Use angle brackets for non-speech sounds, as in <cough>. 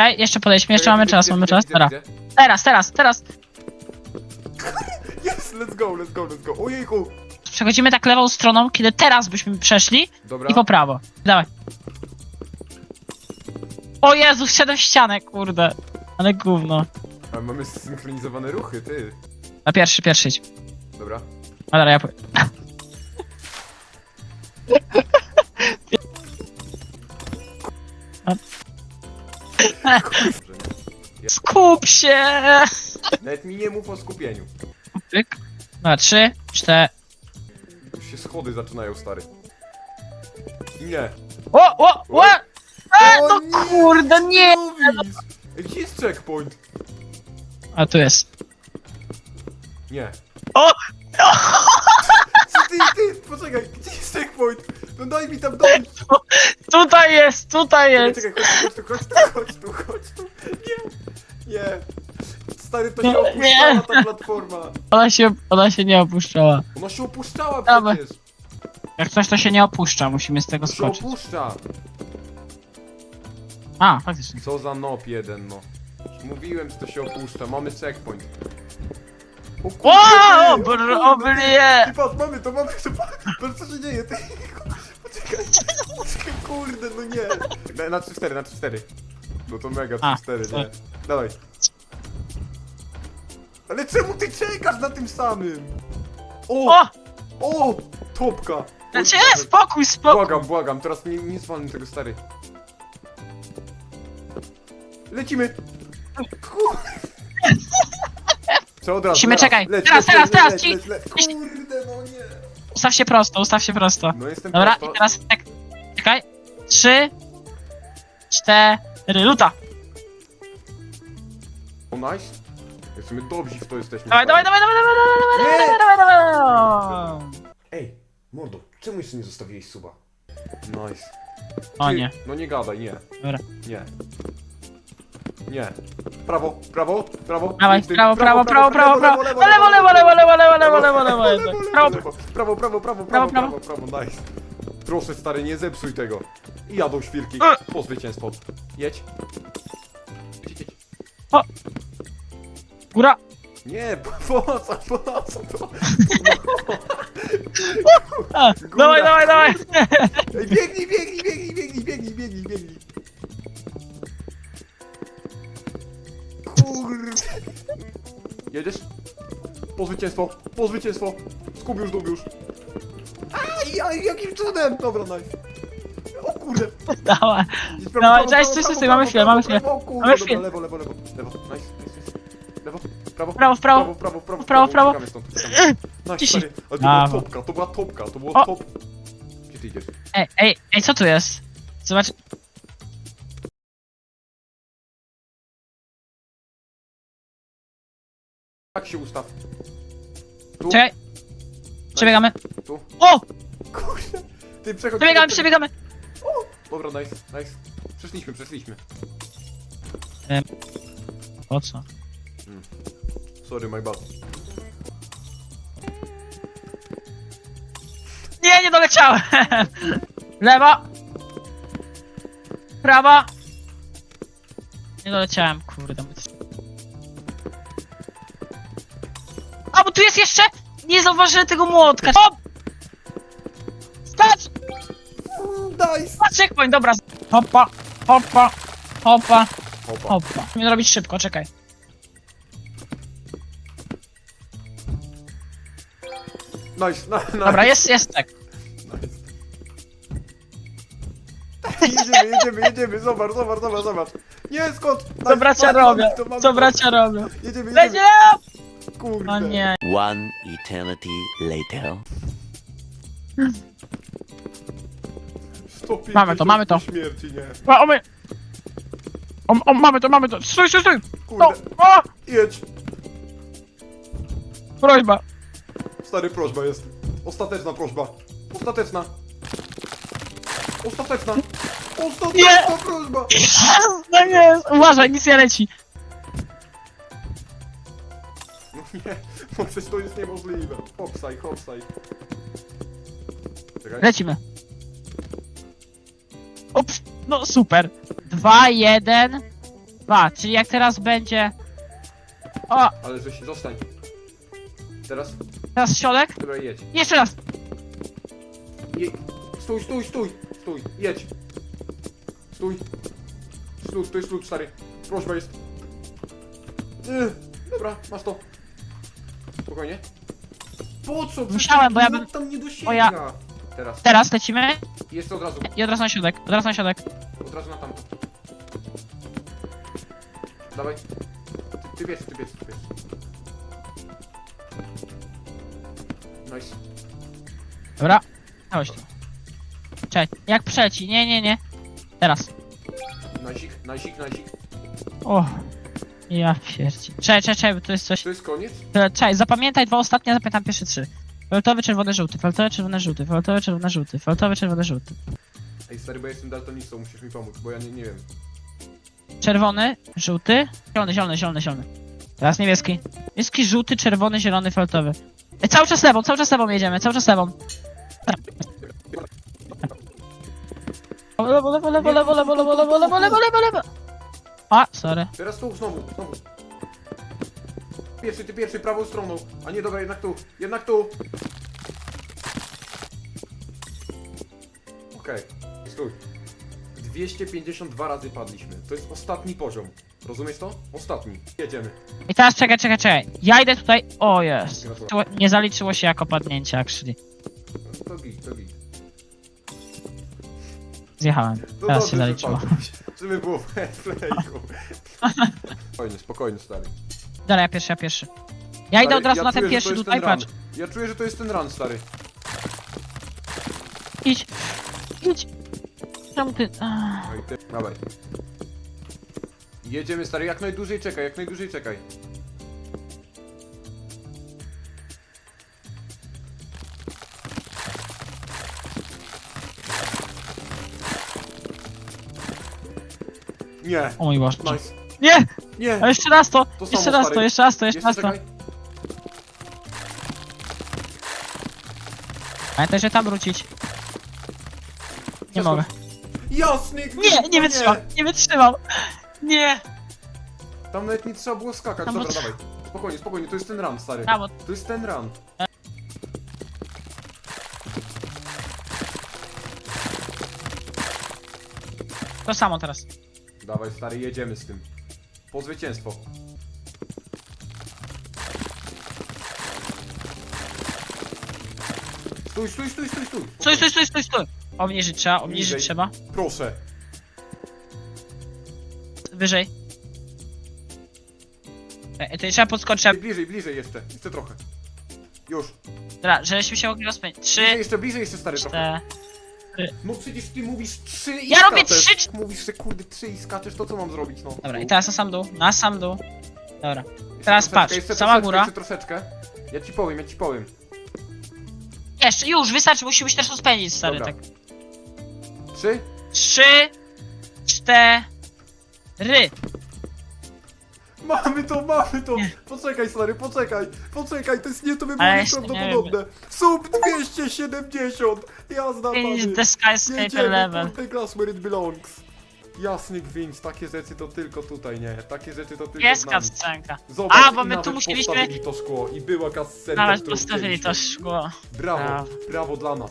Ej, jeszcze podejdźmy, jeszcze mamy czas, mamy czas. widzę. Teraz, teraz, teraz. <laughs> Yes, let's go, let's go, let's go. Ojejku. Przechodzimy tak lewą stroną, kiedy teraz byśmy przeszli Dobra. i po prawo. Dawaj. O Jezu, wsiadłem w ścianę, kurde. Ale gówno. A mamy zsynchronizowane ruchy, ty. A pierwszy, pierwszy idź. Dobra. A dobra, ja po... <laughs> <laughs> Skup się! Nawet mi nie mów o skupieniu. Pyk. Dwa, trzy, cztery. Już się schody zaczynają, stary. Nie. O, o, o! E, O no nie, kurde, nie! Mówisz. Ej, Gdzie jest checkpoint? A tu jest. Nie. O! Co ty, ty, poczekaj, gdzie jest checkpoint? No daj mi tam dojść. Tutaj jest, tutaj Czekaj, jest! czekaj, chodź tu, chodź tu, chodź tu, chodź tu. Nie. Nie. Stary, to się No, opuszczała nie. ta platforma. Ona się, ona się nie opuszczała. Ona się opuszczała Dawaj. przecież. Jak coś to się nie opuszcza, musimy z tego To się skoczyć. opuszcza. A, faktycznie. Co za nop jeden, no. Mówiłem, że to się opuszcza. Mamy checkpoint. O kurde, Wow, ty, o br, kurde, oblie! Ty patrz, mamy to, mamy to, patrz co się dzieje, ty. Kurde, no nie. Na, na 3-4, na 3-4. No to mega A, 3-4, nie? Dawaj. Ale czemu ty czekasz na tym samym? O! O! O! Topka! Znaczy, dawaj. spokój, spokój! Błagam, błagam, teraz nie, nie zwalnij tego stary. Lecimy! Kur... Co od razu? Musimy, czekaj. Leć, Teraz, leć, teraz, leć, teraz, leć, ci- leć, leć. Kurde, no nie! Ustaw się prosto, ustaw się prosto. No jestem Dobra, prosto. i teraz tak. Czekaj. Trzy, cztery, luta. O, nice. Jesteśmy dobrzy w to jesteśmy. Dawaj, dawaj, stary. dawaj, dawaj, dawaj, dawaj, Nie! dawaj, dawaj, dawaj. Ej, mordo, czemu jeszcze nie zostawiłeś suba? Nice. O Ty- nie. No nie gadaj, nie. Dobra. Nie. Nie. Prawo, prawo, prawo. Dawaj, w tym. prawo, prawo, prawo, prawo, prawo. Lewo, lewo, lewo, lewo, lewo, lewo, lewo, lewo, lewo. Prawo, prawo, prawo, prawo, prawo, Prawo, prawo, prawo, nice. Proszę stary, nie zepsuj tego. I jadą świrki. Po zwycięstwo. Jedź. Jedź, jedź. góra. Nie, po po co, po co to? A, Dawaj, dawaj, dawaj. Ej, biegnij, biegnij, biegnij, biegnij, biegnij, biegnij, biegnij. Kurde. Jedziesz? Po zwycięstwo, po zwycięstwo. Skubiusz, dubiusz. Aj, aj, jakim cudem! Dobra, nice. O kurde. Idź Dawaj, cześć, cześć, cześć, mamy chwilę, mamy chwilę. O kurde, Mamy dobra, lewo, lewo, lewo, lewo, nice, nice, nice. Lewo, prawo, Prawo, w prawo. prawo, prawo, prawo, prawo. uciekamy stąd, uciekamy. Nice, Ciśnij. stary, ale to była Brawo. topka, to była topka, to było O. top. Gdzie ty idziesz? Ej, ej, ej, co tu jest? Zobacz. Tak się ustaw. Tu, Czekaj. Przebiegamy. tu. O! Kurde. Ty przechodź. Przebiegamy, przebiegamy. Dobra, nice, nice. Przeszliśmy, przeszliśmy. Po co? Sorry, my bad. Nie, nie doleciałem! Lewa! Prawa! Nie doleciałem, kurde. A, bo tu jest jeszcze! Nie zauważyłem tego młotka! Hop! Skacz! Nice! Patrz, checkpoint, dobra. Hopa, hopa, hopa, Hopa. hopa. Musimy zrobić szybko, czekaj. Nice, na, nice. Dobra, jest, jest tak. Jedziemy, jedziemy, jedziemy, zobacz, zobacz, zobacz, zobacz. Nie, skąd? Nice, Co bracia mamy, mamy robią? to, mamy Co to. bracia robią? Jedziemy, jedziemy. Kurde. O nie. One eternity later. 150 Mamy to, mamy to. Śmierci, nie. O, o, my... o, o, mamy to, mamy to. Stój, stój, stój! No, Kurde, o! jedź. Prośba. Stary, prośba jest. Ostateczna prośba. Ostateczna. Ostateczna. Ostateczna prośba. <laughs> No nie, uważaj, nic nie leci. Nie, <laughs> bo przecież to jest niemożliwe. Hopsaj, hopsaj. Czekaj. Lecimy. Ups, no super. Dwa, jeden. Pa, czyli jak teraz będzie... O, Ale żeś, zostań. Teraz, teraz środek. dobra, jedź. Jeszcze raz. Je... Stój, stój, stój, stój, jedź. Stój. To jest ślub, stary. Prośba jest. Yy, dobra, masz to. Spokojnie. Po co? Przecież Musiałem, bo ja bym- tam nie dosięga. bo ja- Teraz. Teraz lecimy. Jeszcze od razu. I od razu na środek. Od razu na środek. Od razu na tamto. Dawaj. Ty, ty wiesz, ty wiesz, ty wiesz. Nice. Dobra. Chodź tu. Jak przeci? Nie, nie, nie. Teraz. Najsik, najsik, najsik. O. Ja pierci. Czekaj, czekaj, czekaj, bo to jest coś... To jest koniec? E, Czekaj, zapamiętaj dwa ostatnie, zapamiętam pierwsze trzy. Fioletowy, czerwony, żółty, fioletowy, czerwony, żółty, fioletowy, czerwony, żółty, fioletowy, czerwony, żółty. Ej, stary, bo ja jestem daltonistą, musisz mi pomóc, bo ja nie, nie wiem. Czerwony, żółty, zielony, zielony, zielony, zielony. Teraz niebieski. Niebieski, żółty, czerwony, zielony, fioletowy. E, cały czas lewą, cały czas lewą jedziemy, cały czas lewą. Lewo, lewo, lewo, lewo, lewo, lewo, lewo, lewo, lewo, lewo, lewo. A, sorry. Teraz tu, znowu, znowu. Pierwszy, ty pierwszy, prawą stroną. A nie, dobra, jednak tu, jednak tu. Okej, stój. 252 razy padliśmy. To jest ostatni poziom. Rozumiesz to? Ostatni. Jedziemy. I teraz czekaj, czekaj, czekaj. Ja idę tutaj. O, jest. To Nie zaliczyło się jako padnięcie, actually. To git, to git. Zjechałem. To Teraz dobrze, się że zaliczyło. padłeś. Żeby było w. <laughs> Spokojnie, spokojnie, stary. Dobra, ja pierwszy, ja pierwszy. Ja idę Stary, od razu na ten czuję, że pierwszy jest tutaj, run. patrz. Ja czuję, że to jest ten run, stary. Idź. Idź. Czemu ty... Ach. No ty, dawaj. Jedziemy, stary, jak najdłużej czekaj, jak najdłużej czekaj. Nie, O mój Boże. nice. Nie! Nie, A jeszcze raz to! To jeszcze raz to, stary. jeszcze raz to, jeszcze jeszcze raz to. czekaj. Pamiętaj, że tam wrócić. Nie Przeskocz. mogę. Jasny! Nie, nie wytrzymam, nie wytrzymam. Nie! Tam nawet nie trzeba było skakać, Tam dobra, było- dawaj. Spokojnie, spokojnie, to jest ten run, stary. Brawo. To jest ten run. To samo teraz. Dawaj, stary, jedziemy z tym. Po zwycięstwo. Stój, stój, stój, stój, stój. Stój, stój, stój, stój, stój. Obniżyć trzeba, obniżyć Niżej. trzeba. Proszę. Wyżej. E, To trzeba podskoczyć, Bliżej, bliżej jeszcze. Jeszcze trochę. Już. Dobra, żebyśmy się mogli rozpędzić. Trzy, Bliżej jeszcze, bliżej jeszcze, stary, trochę. cztery. No przecież ty mówisz trzy i Ja robię skaczesz. trzy, Mówisz, że kurde trzy i skaczesz, to co mam zrobić, no? Dobra, i teraz na sam dół, na sam dół. Dobra. Jeszcze teraz troszeczkę, patrz, jeszcze cała troszeczkę, góra. Jeszcze troszeczkę. Ja ci powiem, ja ci powiem. Jeszcze, już, wystarczy, musimy się też rozpędzić, stary, Dobra. tak. Trzy? Trzy, cztery. Mamy to, mamy to! Poczekaj, stary, poczekaj! Poczekaj, to jest nie, to by było Ale jeszcze nie nieprawdopodobne! Sub 270! Jazda, pany! the skyscraper Jedziemy, level. kurde, class where it belongs! Jasny gwint, takie rzeczy to tylko tutaj, nie? Takie rzeczy to tylko Jest z nami. kascenka. Zobacz, A, bo i my tu nawet musieliśmy- postawili to szkło i była kascenka, Nawet którą postawili to szkło. Brawo. brawo dla nas.